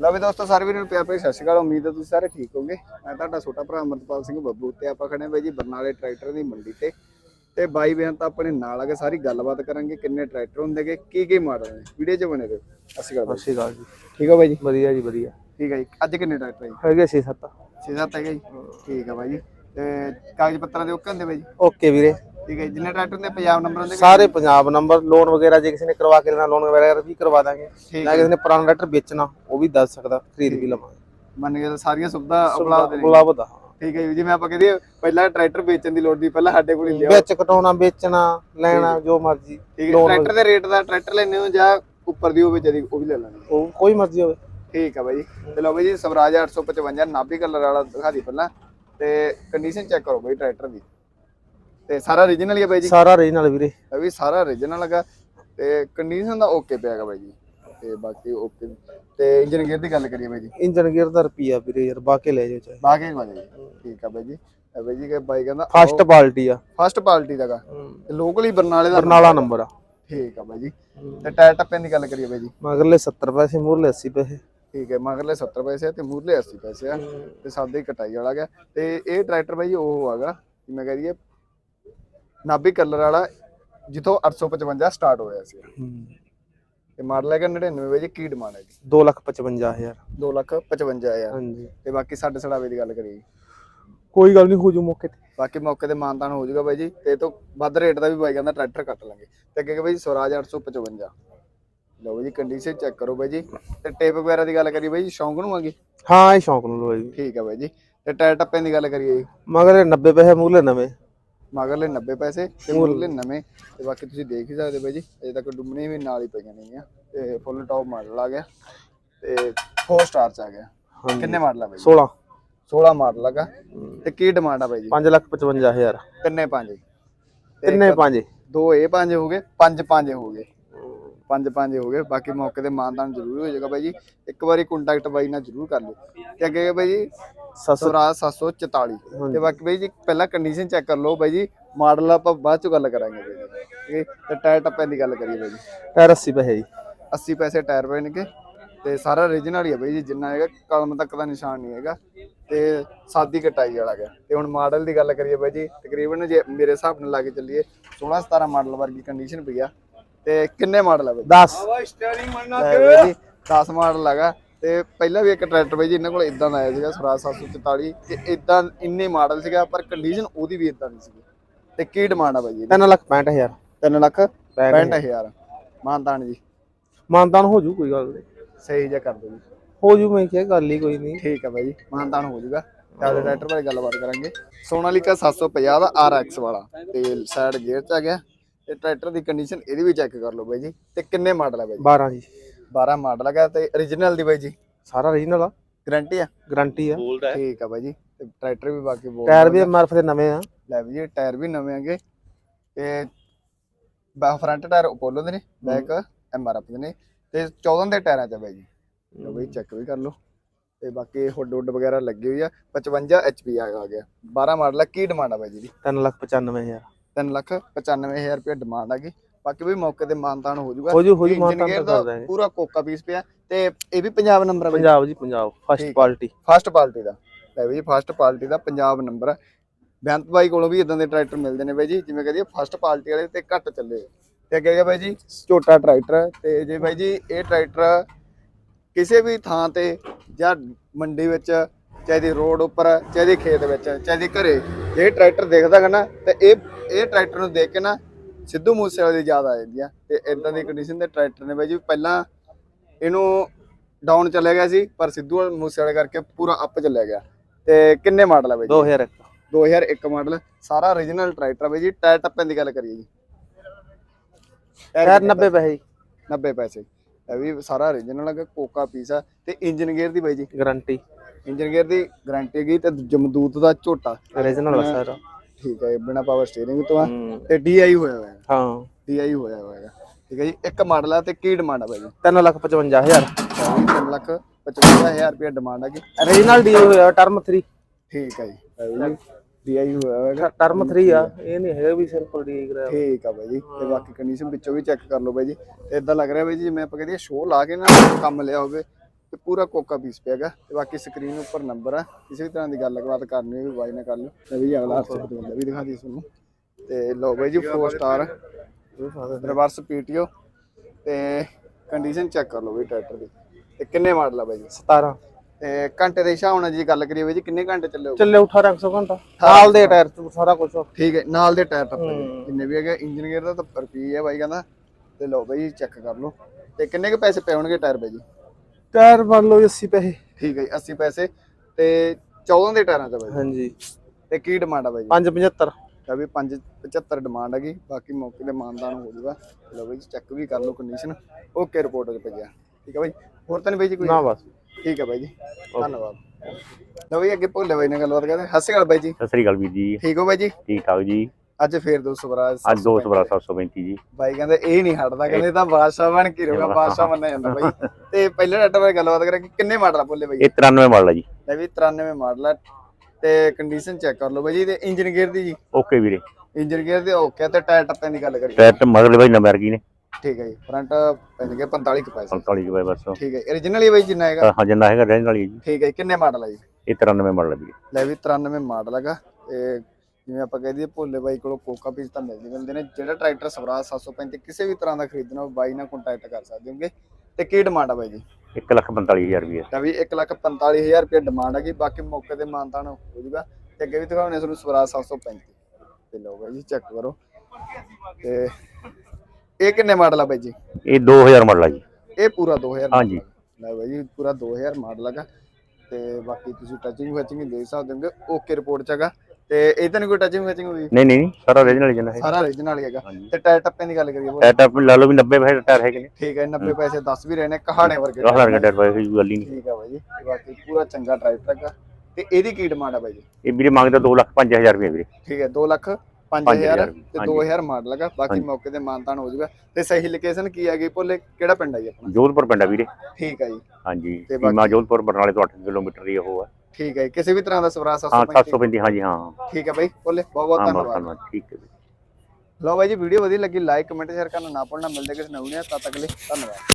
ਲਓ ਵੀ ਦੋਸਤੋ ਸਾਰੇ ਵੀਰਾਂ ਨੂੰ ਪਿਆਰ ਭਰੀ ਸਤਿ ਸ਼੍ਰੀ ਅਕਾਲ। ਉਮੀਦ ਹੈ ਤੁਸੀਂ ਸਾਰੇ ਠੀਕ ਹੋਗੇ ਮੈਂ ਤੁਹਾਡਾ ਛੋਟਾ ਭਰਾ ਅਮਰਪਾਲ ਸਿੰਘ ਬੱਬੂ ਤੇ ਆਪਾਂ ਖੜੇ ਹਾਂ ਬਾਈ ਜੀ ਬਰਨਾਲੇ ਟਰੈਕਟਰ ਦੀ ਮੰਡੀ ਤੇ। ਤੇ ਬਾਈ ਬਹਿਨ ਤਾਂ ਆਪਣੇ ਨਾਲ ਆ ਕੇ ਸਾਰੀ ਗੱਲਬਾਤ ਕਰਾਂਗੇ ਕਿੰਨੇ ਟਰੈਕਟਰ ਹੁੰਦੇਗੇ ਕੀ ਕੀ ਮਾਡਲ ਨੇ। ਵੀਡੀਓ 'ਚ ਬਣੇ ਰਹੋ। ਸਤਿ ਸ਼੍ਰੀ ਅਕਾਲ ਸਤਿ ਸ਼੍ਰੀ ਅਕਾਲ ਜੀ। ਠੀਕ ਹੋ ਬਾਈ ਜੀ? ਵਧੀਆ ਜੀ ਵਧੀਆ। ਠੀਕ ਹੈ ਜੀ। ਅੱਜ ਕਿੰਨੇ ਟਰੈਕਟਰ ਹੈ ਹੈਗੇ 6-7 ਜੀ 6-7 ਹੈਗੇ ਜੀ। ਠੀਕ ਹੈ ਬਾਈ ਜੀ। ਤੇ ਕਾਗਜ਼ ਪੱਤਰਾਂ ਦੇ ਓਕੇ ਹੁੰਦੇ ਬਾਈ ਜੀ? ਓਕੇ ਵੀਰੇ। ਠੀਕ ਹੈ ਜਿੰਨੇ ਟਰੈਕਟਰ ਹੁੰਦੇ ਪੰਜਾਬ ਨੰਬਰ ਹੁੰਦੇ ਸਾਰੇ ਪੰਜਾਬ ਨੰਬਰ ਲੋਨ ਵਗੈਰਾ ਜੇ ਕਿਸੇ ਨੇ ਕਰਵਾ ਕੇ ਲੈਣਾ ਲੋਨ ਵਗੈਰਾ ਵੀ ਕਰਵਾ ਦਾਂਗੇ। ਜਾਂ ਕਿਸੇ ਨੇ ਪੁਰਾਣਾ ਲੈਟਰ ਵੇਚਣਾ ਉਹ ਵੀ ਦੱਸ ਸਕਦਾ ਖਰੀਦ ਵੀ ਲਵਾਂਗੇ। ਮੰਨ ਕੇ ਚੱਲੋ ਸਾਰੀਆਂ ਸੁਵਿਧਾ ਉਪਲਬਧ ਨੇ। ਦਾ ਠੀਕ ਹੈ ਜੀ ਜਿਵੇਂ ਆਪਾਂ ਕਹਦੇ ਪਹਿਲਾਂ ਟਰੈਕਟਰ ਵੇਚਣ ਦੀ ਲੋੜ ਦੀ ਪਹਿਲਾਂ ਸਾਡੇ ਕੋਲ ਹੀ ਲਿਆਓ। ਵਿੱਚ ਕਟਾਉਣਾ ਵੇਚਣਾ ਲੈਣਾ ਜੋ ਮਰਜ਼ੀ ਠੀਕ ਹੈ ਟਰੈਕਟਰ ਦੇ ਰੇਟ ਦਾ ਟਰੈਕਟਰ ਲੈਣੇ ਹੋ ਜਾਂ ਉੱਪਰ ਦੀ ਹੋਵੇ ਜਦੀ ਉਹ ਵੀ ਲੈ ਲਾਂਗੇ। ਉਹ ਕੋਈ ਮਰਜ਼ੀ ਹੋਵੇ। ਠੀਕ ਹੈ ਬਾਈ। ਤੇ ਲਓ ਬਾਈ ਜੀ ਸਵਰਾਜ 855 ਨਾਭੀ ਕਲਰ ਵਾਲਾ ਦਿਖਾ ਦੀ ਪਹਿਲਾਂ। ਤੇ ਕੰਡੀਸ਼ਨ ਚੈੱਕ ਕਰੋ ਬਾਈ ਟਰੈਕਟਰ ਦੀ। ਤੇ ਸਾਰਾ origignal ਹੀ ਹੈ ਬਾਈ ਜੀ? ਸਾਰਾ ਰੀਜਨਲ ਵੀਰੇ। ਇਹ ਵੀ ਸਾਰਾ origignal ਹੈਗਾ ਤੇ ਕੰਡੀਸ਼ਨ ਦਾ ਓਕੇ ਪਿਆ ਹੈਗਾ ਬਾਈ ਜੀ। ਤੇ ਬਾਕੀ ਓਕੇ ਤੇ ਇੰਜਨ ਗੇਅਰ ਦੀ ਗੱਲ ਕਰੀਏ ਬਾਈ ਜੀ। ਇੰਜਨ ਗੇਅਰ ਦਾ ਰੁਪਿਆ ਵੀਰੇ ਯਾਰ ਬਾਕੇ ਲੈ ਜਾਓ ਚਾਹੇ। ਬਾਕੀ ਵਾਲੇ ਜੀ ਠੀਕ ਆ ਬਾਈ ਜੀ। ਇਹ ਬਾਈ ਜੀ ਕਿ ਬਾਈ ਕਹਿੰਦਾ ਫਸਟ ਪਾਰਟੀ ਆ। ਫਸਟ ਪਾਰਟੀ ਦਾਗਾ ਤੇ ਲੋਕਲ ਹੀ ਬਰਨਾਲੇ ਦਾ ਬਰਨਾਲਾ ਨੰਬਰ ਆ। ਠੀਕ ਆ ਬਾਈ ਜੀ। ਤੇ ਟਾਇਰ ਟੱਪਿਆਂ ਦੀ ਗੱਲ ਕਰੀਏ ਬਾਈ ਜੀ। ਮਗਰਲੇ 70 ਪੈਸੇ ਮੂਰਲੇ 80 ਪੈਸੇ। ਠੀਕ ਹੈ ਮਗਰਲੇ 70 ਪੈਸੇ ਆ ਤੇ ਮੂਰਲੇ 80 ਪੈਸੇ ਆ। ਤੇ ਸਾਦੇ ਹੀ ਕਟਾਈ ਵਾਲਾ ਗਿਆ ਤੇ ਇਹ ਟਰੈਕਟਰ ਬਾਈ ਉਹ ਹੈਗਾ। ਕਿ ਮੈਂ ਕਹ ਰਹੀ ਨਾਭੀ ਕਲਰ ਵਾਲਾ ਜਿੱਥੋਂ 855 ਸਟਾਰਟ ਹੋਇਆ ਸੀ। ਤੇ ਮਾਡਲ ਹੈਗਾ 99 ਬਾਈ ਜੀ ਕੀ ਡਿਮਾਂਡ ਹੈ ਜੀ? 255000 2 ਲੱਖ 55000 ਹਾਂਜੀ। ਤੇ ਬਾਕੀ ਸਾਡੇ ਸੜਾਵੇ ਦੀ ਗੱਲ ਕਰੀਏ। ਕੋਈ ਗੱਲ ਨਹੀਂ ਹੋ ਜੂ ਮੌਕੇ ਤੇ। ਬਾਕੀ ਮੌਕੇ ਤੇ ਮਾਨਤਾਨ ਹੋ ਜਾਊਗਾ ਬਾਈ ਜੀ। ਤੇ ਤੋਂ ਵੱਧ ਰੇਟ ਦਾ ਵੀ ਬਾਈ ਕਹਿੰਦਾ ਟਰੈਕਟਰ ਕੱਟ ਲਾਂਗੇ। ਤੇ ਅੱਗੇ ਬਾਈ ਸਵਰਾਜ 855 ਲਓ ਜੀ ਕੰਡੀਸ਼ਨ ਚੈੱਕ ਕਰੋ ਬਾਈ ਜੀ। ਤੇ ਟੇਪ ਵਗੈਰਾ ਦੀ ਗੱਲ ਕਰੀਏ ਬਾਈ ਜੀ ਸ਼ੌਂਕ ਨੂੰ ਆਗੇ? ਹਾਂ ਇਹ ਸ਼ੌਂਕ ਨੂੰ ਲੋਏ ਜੀ। ਠੀਕ ਹੈ ਬਾਈ ਜੀ। ਤੇ ਟਾਇਰ ਟੱਪਿਆਂ ਦੀ ਗੱਲ ਕਰੀਏ ਜੀ। ਮਗਰਲੇ 90 ਪੈਸੇ ਮੂਰਲੇ ਨਵੇਂ। ਮਗਰਲੇ 90 ਪੈਸੇ ਤੇ ਮੁਰਲੇ ਨਵੇਂ ਤੇ ਬਾਕੀ ਤੁਸੀਂ ਦੇਖ ਹੀ ਸਕਦੇ ਬਾਈ ਜੀ ਅਜੇ ਤੱਕ ਡੁੰਮਣੀ ਵੀ ਨਾਲ ਹੀ ਪਈਆਂ ਨੇਗੀਆਂ ਤੇ ਫੁੱਲ ਟੌਪ ਮਾਡਲ ਆ ਗਿਆ ਤੇ 4 ਸਟਾਰ ਚ ਆ ਗਿਆ। ਕਿੰਨੇ ਮਾਡਲ ਆ ਬਾਈ 16 16 ਮਾਡਲ ਹੈਗਾ ਤੇ ਕੀ ਡਿਮਾਂਡ ਆ ਬਾਈ ਜੀ? 555000 ਤਿੰਨੇ ਪੰਜ। ਤਿੰਨੇ ਪੰਜ। ਦੋ ਇਹ ਪੰਜ ਹੋ ਗਏ ਪੰਜ ਪੰਜ ਹੋ ਗਏ। ਪੰਜ ਪੰਜ ਹੋ ਗਏ। ਬਾਕੀ ਮੌਕੇ ਤੇ ਮਾਨਦਾਨ ਜ਼ਰੂਰ ਹੋ ਜਾਏਗਾ ਬਾਈ ਜੀ। ਇੱਕ ਵਾਰੀ ਕੰਟੈਕਟ ਬਾਈ ਨਾਲ ਜ਼ਰੂਰ ਕਰ ਲਿਓ। ਤੇ ਅੱਗੇ ਹੈ ਬਾਈ ਜੀ? 700 ਸਵਰਾਜ 744 ਤੇ ਬਾਕੀ ਬਾਈ ਜੀ ਪਹਿਲਾਂ ਕੰਡੀਸ਼ਨ ਚੈੱਕ ਕਰ ਲਓ ਬਾਈ ਜੀ। ਮਾਡਲ ਆਪਾਂ ਬਾਅਦ ਚ ਗੱਲ ਕਰਾਂਗੇ ਬਾਈ ਜੀ। ਠੀਕ ਹੈ ਤੇ ਟਾਇਰ ਟੱਪਿਆਂ ਦੀ ਗੱਲ ਕਰੀਏ ਬਾਈ ਜੀ। ਟਾਇਰ 80 ਪੈਸੇ ਜੀ। 80 ਪੈਸੇ ਟਾਇਰ ਪਏ ਨੇਗੇ। ਤੇ ਸਾਰਾ origignal ਹੀ ਹੈ ਬਾਈ ਜੀ। ਜਿੰਨਾ ਹੈਗਾ ਕਲਮ ਤੱਕ ਦਾ ਨਿਸ਼ਾਨ ਨਹੀਂ ਹੈਗਾ। ਤੇ ਸਾਦੀ ਕਟਾਈ ਵਾਲਾ ਗਿਆ ਤੇ ਹੁਣ ਮਾਡਲ ਦੀ ਗੱਲ ਕਰੀਏ ਬਾਈ ਜੀ। ਤਕਰੀਬਨ ਜੇ ਮੇਰੇ ਹਿਸਾਬ ਨਾਲ ਲਾ ਕੇ ਚੱਲੀਏ 16 17 ਮਾਡਲ ਵਰਗੀ ਕੰਡੀਸ਼ਨ ਪਈ ਆ। ਤੇ ਕਿੰਨੇ ਮਾਡਲ ਆ ਬਾਈ? 10 ਲੈ ਬਾਈ ਜੀ 10 ਮਾਡਲ ਹੈਗਾ। ਤੇ ਪਹਿਲਾਂ ਵੀ ਇੱਕ ਟਰੈਕਟਰ ਬਾਈ ਜੀ ਇਹਨਾਂ ਕੋਲ ਇਦਾਂ ਦਾ ਆਇਆ ਸੀਗਾ ਸਵਰਾਜ 744 ਤੇ ਇਦਾਂ ਇੰਨੇ ਮਾਡਲ ਸੀਗਾ ਪਰ ਕੰਡੀਸ਼ਨ ਉਹਦੀ ਵੀ ਇਦਾਂ ਦੀ ਸੀਗੀ। ਤੇ ਕੀ ਡਿਮਾਂਡ ਆ ਬਾਈ ਜੀ 3 ਲੱਖ 65000 3 ਲੱਖ 65000 ਮਾਨਤਾਨ ਜੀ। ਮਾਨਤਾਨ ਹੋ ਜੂ ਕੋਈ ਗੱਲ ਨਹੀਂ ਸਹੀ ਜਿਹਾ ਕਰ ਦਿਓ ਜੀ। ਹੋ ਜੂ ਮੈਂ ਕਿਹਾ ਗੱਲ ਹੀ ਕੋਈ ਨਹੀਂ ਠੀਕ ਹੈ ਬਾਈ ਜੀ ਮਾਨਤਾਨ ਹੋ ਜਾਊਗਾ ਤੇ ਆਪਦੇ ਟਰੈਕਟਰ ਬਾਰੇ ਗੱਲਬਾਤ ਕਰਾਂਗੇ। ਸੋਨਾਲੀਕਾ 750 ਦਾ RX ਵਾਲਾ। ਤੇ ਸਾਈਡ ਗੇਅਰ ਚ ਆ ਗਿਆ। ਤੇ ਟਰੈਕਟਰ ਦੀ ਕੰਡੀਸ਼ਨ ਇਹਦੀ ਵੀ ਚੈੱਕ ਕਰ ਲਓ ਬਾਈ ਜੀ। ਤੇ ਕਿੰਨੇ ਮਾਡਲ ਹੈ ਬਾਈ ਜੀ? 12 ਜੀ। 12 ਮਾਡਲ ਹੈਗਾ ਤੇ origignal ਦੀ ਬਾਈ ਜੀ? ਸਾਰਾ ਰੀਜਨਲ ਆ। ਗਾਰੰਟੀ ਆ? ਗਾਰੰਟੀ ਆ। ਠੀਕ ਆ ਬਾਈ ਜੀ। ਤੇ ਟਰੈਕਟਰ ਵੀ ਬਾਕੀ ਬਹੁਤ ਟਾਇਰ ਵੀ ਐਮਆਰਐਫ ਦੇ ਨਵੇਂ ਆ। ਲੈ ਵੀ ਜੀ ਟਾਇਰ ਵੀ ਨਵੇਂ ਹੈਗੇ ਤੇ ਬਾ ਫਰੰਟ ਟਾਇਰ ਅਪੋਲੋ ਦੇ ਨੇ ਬੈਕ ਐਮਆਰਐਫ ਦੇ ਨੇ। ਤੇ 14 ਦੇ ਟਾਇਰਾਂ ਚ ਆ ਬਾਈ ਜੀ। ਲਓ ਬਈ ਚੈੱਕ ਵੀ ਕਰ ਲਓ। ਤੇ ਬਾਕੀ ਹੁੱਡ ਹੁੱਡ ਵਗੈਰਾ ਲੱਗੀ ਹੋਈ ਆ। 55 HP ਆ ਆ ਗਿਆ। 12 ਮਾਡਲ ਆ ਕੀ ਡਿਮਾਂਡ ਆ ਬਾਈ ਜੀ ਦੀ? 3 ਲੱਖ 95000 3 ਲੱਖ 95000 ਰੁਪਏ ਡਿਮਾਂਡ ਆ ਗਈ। ਬਾਕੀ ਵੀ ਮੌਕੇ ਤੇ ਮਾਨਤਾਨ ਹੋ ਜਾਊਗਾ। ਹੋ ਜੂ ਹੋ ਜੂ engine ਮਾਨਤਾਨ ਤਾਂ ਦਾ ਪੂਰਾ ਕੋਕਾ ਪੀਸ ਪਿਆ। ਤੇ ਇਹ ਵੀ ਪੰਜਾਬ ਨੰਬਰ ਆ ਪੰਜਾਬ ਜੀ ਪੰਜਾਬ। ਫਸਟ ਠੀਕ। ਕੁਆਲਿਟੀ ਫਸਟ ਪਾਰਟੀ ਦਾ। ਲੈ ਬਈ ਫਸਟ ਪਾਰਟੀ ਦਾ ਪੰਜਾਬ ਨੰਬਰ ਆ। ਬੇਅੰਤ ਬਾਈ ਕੋਲੋਂ ਵੀ ਇਦਾਂ ਦੇ ਟਰੈਕਟਰ ਮਿਲਦੇ ਨੇ ਬਾਈ ਜੀ ਜਿਵੇਂ ਕਹਦੀਏ ਫਸਟ ਪਾਰਟੀ ਵਾਲੇ ਤੇ ਘੱਟ ਚੱਲੇ। ਤੇ ਅੱਗੇ ਹੈਗਾ ਬਾਈ ਜੀ ਝੋਟਾ ਟਰੈਕਟਰ ਤੇ ਜੇ ਬਾਈ ਜੀ ਇਹ ਟਰੈਕਟਰ ਕਿਸੇ ਵੀ ਥਾਂ ਤੇ ਜਾਂ ਮੰਡੀ ਵਿੱਚ ਚਾਹੇ ਦੀ ਰੋਡ ਉੱਪਰ ਚਾਹੇ ਦੀ ਖੇਤ ਵਿੱਚ ਚਾਹੇ ਦੀ ਘਰੇ। ਜੇ ਟਰੈਕਟਰ ਦੇਖਦਾ ਨਾ ਤੇ ਇਹ ਇਹ ਟਰੈਕਟਰ ਨੂੰ ਦੇਖ ਕੇ ਨਾ ਸਿੱਧੂ ਮੂਸੇਵਾਲੇ ਦੀ ਯਾਦ ਆ ਜਾਂਦੀ ਆ। ਤੇ ਇਦਾਂ ਦੀ ਕੰਡੀਸ਼ਨ ਦੇ ਟਰੈਕਟਰ ਨੇ ਬਾਈ ਜੀ ਪਹਿਲਾਂ ਇਹਨੂੰ ਡਾਊਨ ਚਲੇ ਗਿਆ ਸੀ ਪਰ ਸਿੱਧੂ ਮੂਸੇਵਾਲੇ ਕਰਕੇ ਪੂਰਾ ਅਪ ਚੱਲਿਆ ਗਿਆ। ਤੇ ਕਿੰਨੇ ਮਾਡਲ ਆ ਬਾਈ ਜੀ? 2001 2001 ਮਾਡਲ ਸਾਰਾ origignal ਟਰੈਕਟਰ ਆ ਬਾਈ ਜੀ ਟਾਇਰ ਟੱਪਿਆਂ ਦੀ ਗੱਲ ਕਰੀਏ ਜੀ। ਟਾਇਰ 90 ਪੈਸੇ ਜੀ। 90 ਪੈਸੇ। ਇਹ ਵੀ ਸਾਰਾ origignal ਹੈਗਾ ਕੋਕਾ ਪੀਸ ਆ ਤੇ ਇੰਜਨ ਗੇਅਰ ਦੀ ਬਾਈ ਜੀ। ਗਾਰੰਟੀ ਇੰਜਨ ਗੇਅਰ ਦੀ ਗਾਰੰਟੀ ਹੈਗੀ ਤੇ ਜਮਦੂਤ ਦਾ ਝੋਟਾ। ਓਰੀਜਨਲ ਆ ਸਾਰਾ। ਠੀਕ ਹੈ ਬਿਨਾ ਪਾਵਰ ਸਟੀਅਰਿੰਗ ਤੋਂ ਆ। ਤੇ DI ਹੋਇਆ ਹੋਇਆ ਹੈ। ਹਾਂ। DI ਹੋਇਆ ਹੋਇਆ ਹੈਗਾ ਠੀਕ ਹੈ ਜੀ ਇੱਕ ਮਾਡਲ ਆ ਤੇ ਕੀ ਡਿਮਾਂਡ ਆ ਬਾਈ ਜੀ 3 ਲੱਖ 55000 3 ਲੱਖ 55000 ਰੁਪਏ ਡਿਮਾਂਡ ਹੈਗੀ। ਓਰੀਜਨਲ ਡੀ ਹੋਇਆ ਟਰਮ 3 ਠੀਕ ਹੈ ਜੀ DI ਹੋਇਆ ਹੋਇਆ ਹੈਗਾ। ਟਰਮ 3 ਆ ਇਹ ਨਹੀਂ ਹੈਗਾ ਵੀ ਸਿੰਪਲ ਡੀ ਕਰਾਇਆ ਠੀਕ ਆ ਬਾਈ ਜੀ ਤੇ ਬਾਕੀ ਕੰਡੀਸ਼ਨ ਵਿੱਚੋਂ ਵੀ ਚੈੱਕ ਕਰ ਲਓ ਬਾਈ ਜੀ। ਇਦਾਂ ਲੱਗ ਰਿਹਾ ਬਾਈ ਜੀ ਜਿਵੇਂ ਆਪਾਂ ਕਹਦੇ ਸ਼ੋਅ ਲਾ ਕੇ ਨਾ ਕੰਮ ਲਿਆ ਹੋਵੇ ਤੇ ਪੂਰਾ ਕੋਕਾ ਪੀਸ ਪਿਆਗਾ ਤੇ ਬਾਕੀ ਸਕਰੀਨ ਉੱਪਰ ਨੰਬਰ ਆ। ਕਿਸੇ ਵੀ ਤਰ੍ਹਾਂ ਦੀ ਗੱਲਬਾਤ ਕਰਨੀ ਹੋਵੇ ਬਾਈ ਨਾਲ ਕਰ ਲਿਓ। ਤੇ ਵੀ ਅਗਲਾ ਹਰਸ਼ਿਤ ਬੰਦਾ ਵੀ ਦਿਖਾ ਦੀ ਤੁਹਾਨੂੰ। ਤੇ ਲਓ ਬਾਈ ਜੀ 4 ਸਟਾਰ ਰਿਵਰਸ ਪੀਟੀਓ ਤੇ ਕੰਡੀਸ਼ਨ ਚੈੱਕ ਕਰ ਲਓ ਬਈ ਟਰੈਕਟਰ ਦੀ। ਤੇ ਕਿੰਨੇ ਮਾਡਲ ਆ ਬਾਈ ਜੀ? 17 ਤੇ ਘੰਟੇ ਦੇ ਹਿਸਾਬ ਨਾਲ ਜੀ ਗੱਲ ਕਰੀਏ ਬਾਈ ਜੀ ਕਿੰਨੇ ਘੰਟੇ ਚੱਲੇ ਚੱਲੇ 1800 ਘੰਟਾ। ਹਾਲ ਦੇ ਟਾਇਰ ਸਾਰਾ ਕੁਝ ਠੀਕ ਹੈ ਨਾਲ ਦੇ ਟਾਇਰ ਟੱਪੇ। ਜਿੰਨੇ ਵੀ ਹੈਗੇ ਇੰਜਨ ਗੇਅਰ ਦਾ ਤਾਂ ਰੁਪਈਏ ਹੈ ਬਾਈ ਕਹਿੰਦਾ। ਤੇ ਲਓ ਬਾਈ ਚੈੱਕ ਕਰ ਲਓ। ਤੇ ਕਿੰਨੇ ਕੁ ਪੈਸੇ ਪਏ ਹੋਣਗੇ ਟਾਇਰ ਬਾਈ ਜੀ? ਟਾਇਰ ਮੰਨ ਲਓ 80 ਪੈਸੇ। ਠੀਕ ਹੈ ਜੀ 80 ਪੈਸੇ ਤੇ 14 ਦੇ ਟਾਇਰਾਂ ਚ ਬਾਈ। ਹਾਂਜੀ। ਤੇ ਕੀ ਡਿਮਾਂਡ ਆ ਬਾਈ ਜੀ? 575 ਤਾਂ ਵੀ 575 ਡਿਮਾਂਡ ਹੈਗੀ ਬਾਕੀ ਮੌਕੇ ਤੇ ਮਾਨਦਾਨ ਹੋ ਜਾਊਗਾ ਲਓ ਬਾਈ ਚੈੱਕ ਵੀ ਕਰ ਲਓ ਕੰਡੀਸ਼ਨ ਓਕੇ ਰਿਪੋਰਟ ਚ ਭੇਜਿਆ। ਠੀਕ ਹੈ ਬਾਈ ਹੋਰ ਤਾਂ ਨਹੀਂ ਬਾਈ ਜੀ ਕੋਈ? ਨਾ ਬਸ। ਠੀਕ ਹੈ ਬਾਈ ਜੀ ਧੰਨਵਾਦ। ਲਓ ਬਾਈ ਅੱਗੇ ਭੋਲੇ ਬਾਈ ਨਾਲ ਗੱਲਬਾਤ ਕਰਦੇ ਹਾਂ। ਸਤਿ ਸ਼੍ਰੀ ਅਕਾਲ ਬਾਈ ਜੀ। ਸਤਿ ਸ੍ਰੀ ਅਕਾਲ ਵੀਰ ਜੀ। ਠੀਕ ਹੋ ਬਾਈ ਜੀ? ਠੀਕ ਠਾਕ ਜੀ। ਅੱਜ ਫੇਰ ਦੋ ਸਵਰਾਜ ਅੱਜ ਦੋ ਸਵਰਾ 735 ਜੀ। ਬਾਈ ਕਹਿੰਦੇ ਇਹ ਨਹੀਂ ਹਟਦਾ। ਕਹਿੰਦੇ ਤਾਂ ਬਾਦਸ਼ਾਹ ਬਣ ਕੇ ਰਹੂਗਾ ਬਾਦਸ਼ਾਹ ਮੰਨਿਆ ਜਾਂਦਾ ਬਾਈ। ਤੇ ਪਹਿਲੇ ਡਾਟਾ ਬਾਰੇ ਗੱਲਬਾਤ ਕਰਾਂ ਕਿ ਕਿੰਨੇ ਮਾਡਲ ਆ ਬੋਲੇ ਬਾਈ? ਇਹ 93 ਮਾਡਲ ਆ ਜੀ। ਇਹ ਵੀ 93 ਮਾਡਲ ਆ। ਤੇ ਕੰਡੀਸ਼ਨ ਚੈੱਕ ਕਰ ਲਓ ਬਾਈ ਜੀ ਤੇ ਇੰਜਨ ਗੇਅਰ ਦੀ ਜੀ। ਓਕੇ ਵੀਰੇ। ਇੰਜਨ ਗੇਅਰ ਦੇ ਓਕੇ ਤੇ ਟਾਇਰ ਟੱਪਿਆਂ ਦੀ ਗੱਲ ਕਰੀਏ। ਟਾਇਰ ਤੇ ਮਗਰਲੇ ਬਾਈ ਨਵੇਂ ਵਰਗੀ ਨੇ। ਠੀਕ ਹੈ ਜੀ ਫਰੰਟ ਪੈਣਗੇ 45 ਕੁ ਪੈਸੇ 45 ਕੁ ਬਾਈ ਬਸ। ਠੀਕ ਹੈ origignal ਹੀ ਬਾਈ ਜਿੰਨਾ ਹੈਗਾ? ਹਾਂ ਜਿੰਨਾ ਹੈਗਾ ਵਾਲੀ ਹੈ ਜੀ। ਠੀਕ ਹੈ ਕਿੰਨੇ ਮਾਡਲ ਆ ਜੀ? ਇਹ 93 ਮਾਡਲ ਆ ਵੀਰੇ। ਲੈ ਵੀ 93 ਮਾਡਲ ਹੈਗਾ। ਤੇ ਜਿਵੇਂ ਆਪਾਂ ਕਹਿ ਦਈਏ ਭੋਲੇ ਬਾਈ ਕੋਲੋਂ ਕੋਕਾ ਪੀਸ ਤਾਂ ਮਿਲਦੇ ਮਿਲਦੇ ਨੇ ਜਿਹੜਾ ਟਰੈਕਟਰ ਸਵਰਾਜ 735 ਕਿਸੇ ਵੀ ਤਰ੍ਹਾਂ ਦਾ ਖਰੀਦਣਾ ਉਹ ਬਾਈ ਨਾਲ ਕੰਟੈਕਟ ਕਰ ਸਕਦੇ ਹੋਗੇ। ਤੇ ਕੀ ਡਿਮਾਂਡ ਆ ਬਾਈ ਜੀ? 1 ਲੱਖ 45000 ਰੁਪਏ ਤਾਂ ਵੀ 145000 ਰੁਪਏ ਡਿਮਾਂਡ ਹੈਗੀ ਬਾਕੀ ਮੌਕੇ ਤੇ ਮਾਨਤਾਨ ਹੋ ਜਾਊਗਾ। ਤੇ ਅੱਗੇ ਵੀ ਦਿਖਾਉਣੇ ਤੁਹਾਨੂੰ ਸਵਰਾਜ 735 ਤੇ ਲਓ ਬਾਈ ਜੀ ਚੈੱਕ ਕਰੋ। ਤੇ ਇਹ ਕਿੰਨੇ ਮਾਡਲ ਆ ਬਾਈ ਜੀ? ਇਹ 2000 ਮਾਡਲ ਆ ਜੀ। ਇਹ ਪੂਰਾ 2000 ਹਾਂਜੀ। ਲੈ ਬਾਈ ਜੀ ਪੂਰਾ 2000 ਮਾਡਲ ਹੈਗਾ। ਤੇ ਬਾਕੀ ਤੁਸੀਂ ਟੱਚਿੰਗ ਫੈਚਿੰਗ ਦੇਖ ਸਕਦੇ ਹੋਗੇ। ਓਕੇ ਰਿਪੋਰਟ ਚ ਹੈਗਾ। ਤੇ ਇਹ ਤਾਂ ਨਹੀਂ ਕੋਈ ਟੱਚਿੰਗ ਫੈਚਿੰਗ ਹੋਈ ਨਹੀਂ ਨਹੀਂ ਨਹੀਂ, ਸਾਰਾ origignal ਜਿੰਨਾ ਹੈ ਸਾਰਾ origignal ਹੀ ਹੈਗਾ। ਹਾਂਜੀ। ਤੇ ਟਾਇਰ ਟੱਪਿਆਂ ਦੀ ਗੱਲ ਕਰੀਏ ਟਾਇਰ ਟਾਪ ਲਾ ਲਓ ਵੀ 90 ਪੈਸੇ ਟਾਇਰ ਹੈਗੇ ਨੇ। ਠੀਕ ਹੈ 90 ਪੈਸੇ ਦੱਸ ਵੀ ਰਹੇ ਨੇ ਕਹਾੜੇ ਵਰਗੇ ਰਹ ਲੜ ਟਾਇਰ ਪਾਏ ਕੋਈ ਗੱਲ ਹੀ ਨਹੀਂ। ਠੀਕ ਹੈ ਬਾਈ ਜੀ ਤੇ ਬਾਕੀ ਪੂਰਾ ਚੰਗਾ ਟਰੈਕਟਰ ਹੈਗਾ ਤੇ ਇਹਦੀ ਕੀ ਡਿਮਾਂਡ ਹੈ ਬਾਈ ਜੀ? ਇਹ ਵੀਰੇ ਮੰਗਦਾ 2 ਲੱਖ 5000 ਰੁਪਏ ਵੀਰੇ। ਠੀਕ ਹੈ 2 ਲੱਖ 5000 5000 ਤੇ ਹਾਂਜੀ। 2000 ਮਾਡਲ ਹੈਗਾ। ਬਾਕੀ ਮੌਕੇ ਤੇ ਮਾਨਤਾਨ ਹੋ ਜਾਊਗਾ। ਤੇ ਸਹੀ ਲੋਕੇਸ਼ਨ ਕੀ ਹੈਗੀ ਭੋਲੇ? ਕਿਹੜਾ ਪਿੰਡ ਹੈ ਜੀ ਆਪਣਾ? ਜੋਧਪੁਰ ਪਿੰਡ ਆ ਵੀਰੇ। ਠੀਕ ਹੈ ਜੀ। ਹਾਂਜੀ ਤੇ ਸੀਮਾ ਜੋਧਪੁਰ ਬਰਨਾਲੇ ਤੋਂ 8 ਕਿਲੋਮੀਟਰ ਦੀ ਉਹ ਹੈ ਠੀਕ ਹੈ ਜੀ। ਕਿਸੇ ਵੀ ਤਰ੍ਹਾਂ ਦਾ ਸਵਰਾਜ ਹਾਂ 735 735 ਹਾਂਜੀ ਹਾਂ। ਠੀਕ ਹੈ ਬਾਈ ਭੋਲੇ ਬਹੁਤ ਬਹੁਤ ਧੰਨਵਾਦ। ਧੰਨਵਾਦ ਠੀਕ ਹੈ ਜੀ। ਲਓ ਬਾਈ ਜੀ ਵੀਡੀਓ ਵਧੀਆ ਲੱਗੀ ਲਾਈਕ ਕਮੈਂਟ ਸ਼ੇਅਰ ਕਰਨਾ ਨਾ ਭੁੱਲਣਾ। ਮਿਲਦੇ ਕਿਸੇ ਨਵੀਂ ਤਦ ਤੱਕ ਲਈ ਧੰਨਵਾਦ।